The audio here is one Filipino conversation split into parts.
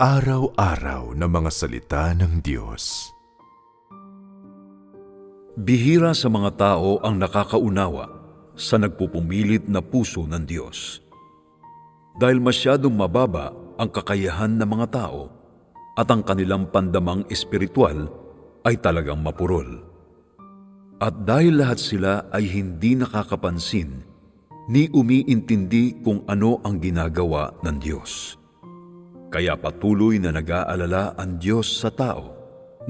Araw-araw na mga salita ng Diyos. Bihira sa mga tao ang nakakaunawa sa nagpupumilit na puso ng Diyos. Dahil masyadong mababa ang kakayahan ng mga tao at ang kanilang pandamang espiritual ay talagang mapurol. At dahil lahat sila ay hindi nakakapansin ni umiintindi kung ano ang ginagawa ng Diyos. Kaya patuloy na nag-aalala ang Diyos sa tao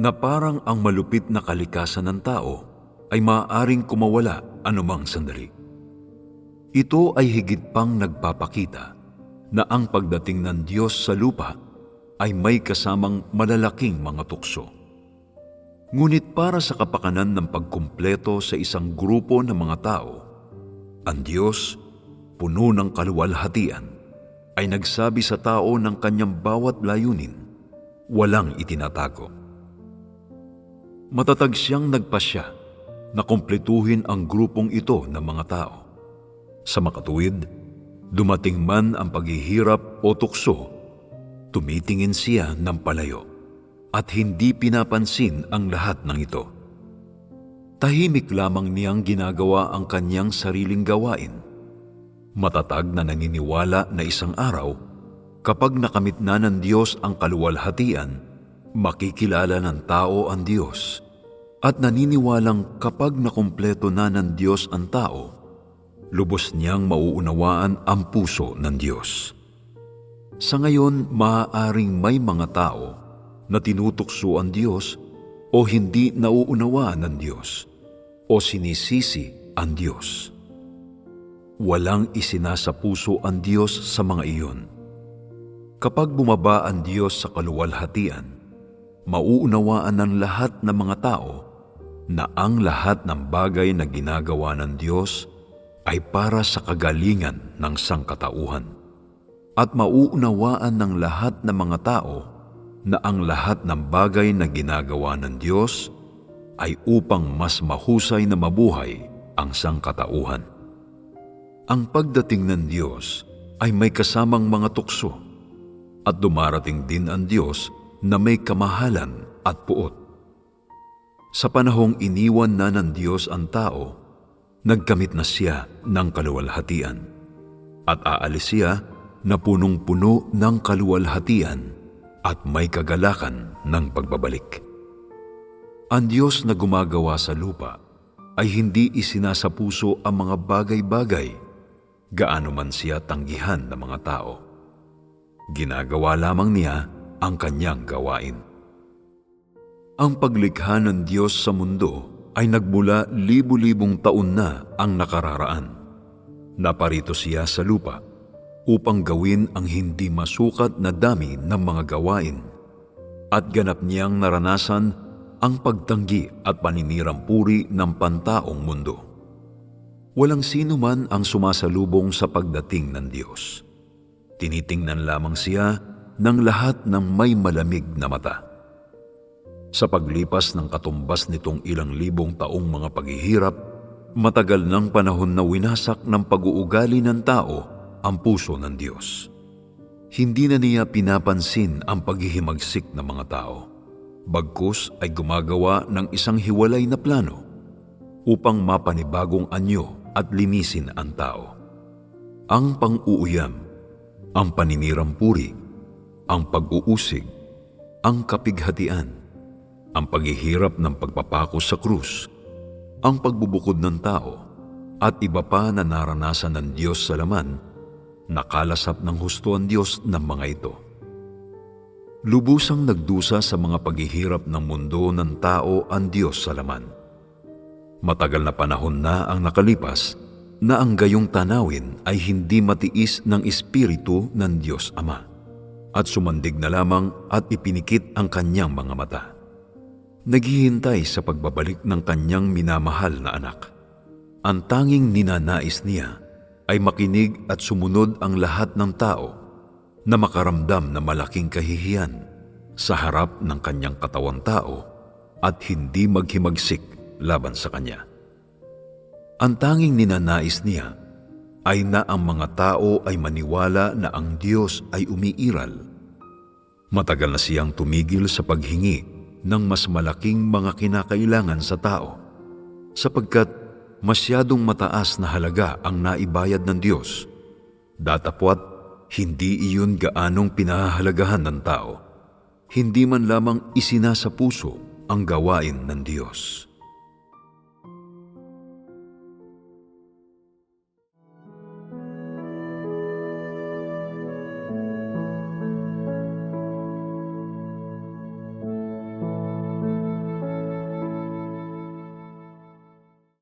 na parang ang malupit na kalikasan ng tao ay maaaring kumawala anumang sandali. Ito ay higit pang nagpapakita na ang pagdating ng Diyos sa lupa ay may kasamang malalaking mga tukso. Ngunit para sa kapakanan ng pagkumpleto sa isang grupo ng mga tao, ang Diyos, puno ng kaluwalhatian, ay nagsabi sa tao ng kanyang bawat layunin, walang itinatago. Matatag siyang nagpasya na kumpletuhin ang grupong ito ng mga tao. Sa makatuwid, dumating man ang paghihirap o tukso, tumitingin siya ng palayo at hindi pinapansin ang lahat ng ito. Tahimik lamang niyang ginagawa ang kanyang sariling gawain. Matatag na naniniwala na isang araw, kapag nakamit na ng Diyos ang kaluwalhatian, makikilala ng tao ang Diyos. At naniniwalang kapag nakumpleto na ng Diyos ang tao, lubos niyang mauunawaan ang puso ng Diyos. Sa ngayon, maaaring may mga tao na tinutukso ang Diyos o hindi nauunawaan ng Diyos o sinisisi ang Diyos. Walang isinasa puso ang Diyos sa mga iyon. Kapag bumaba ang Diyos sa kaluwalhatian, mauunawaan ng lahat ng mga tao na ang lahat ng bagay na ginagawa ng Diyos ay para sa kagalingan ng sangkatauhan. At mauunawaan ng lahat ng mga tao na ang lahat ng bagay na ginagawa ng Diyos ay upang mas mahusay na mabuhay ang sangkatauhan. Ang pagdating ng Diyos ay may kasamang mga tukso at dumarating din ang Diyos na may kamahalan at puot. Sa panahong iniwan na ng Diyos ang tao, nagkamit na siya ng kaluwalhatian at aalis siya na punong-puno ng kaluwalhatian at may kagalakan ng pagbabalik. Ang Diyos na gumagawa sa lupa ay hindi isinasapuso ang mga bagay-bagay gaano man siya tanggihan ng mga tao. Ginagawa lamang niya ang kanyang gawain. Ang paglikha ng Diyos sa mundo ay nagmula libu-libong taon na ang nakararaan. Naparito siya sa lupa upang gawin ang hindi masukat na dami ng mga gawain at ganap niyang naranasan ang pagtanggi at paninirang puri ng pantaong mundo. Walang sino man ang sumasalubong sa pagdating ng Diyos. Tinitingnan lamang siya ng lahat ng may malamig na mata. Sa paglipas ng katumbas nitong ilang libong taong mga paghihirap, matagal ng panahon na winasak ng pag-uugali ng tao ang puso ng Diyos. Hindi na niya pinapansin ang paghihimagsik ng mga tao. Bagkus ay gumagawa ng isang hiwalay na plano upang mapanibagong anyo at linisin ang tao. Ang pang-uuyam, ang paninirang puri, ang pag-uusig, ang kapighatian, ang paghihirap ng pagpapako sa krus, ang pagbubukod ng tao, at iba pa na naranasan ng Diyos sa laman, nakalasap ng husto ang Diyos ng mga ito. Lubusang nagdusa sa mga paghihirap ng mundo ng tao ang Diyos sa laman. Matagal na panahon na ang nakalipas na ang gayong tanawin ay hindi matiis ng Espiritu ng Diyos Ama at sumandig na lamang at ipinikit ang kanyang mga mata. Naghihintay sa pagbabalik ng kanyang minamahal na anak. Ang tanging ninanais niya ay makinig at sumunod ang lahat ng tao na makaramdam na malaking kahihiyan sa harap ng kanyang katawan tao at hindi maghimagsik laban sa kanya. Ang tanging ninanais niya ay na ang mga tao ay maniwala na ang Diyos ay umiiral Matagal na siyang tumigil sa paghingi ng mas malaking mga kinakailangan sa tao sapagkat masyadong mataas na halaga ang naibayad ng Diyos. Datapwat, hindi iyon gaanong pinahahalagahan ng tao. Hindi man lamang isinasa puso ang gawain ng Diyos.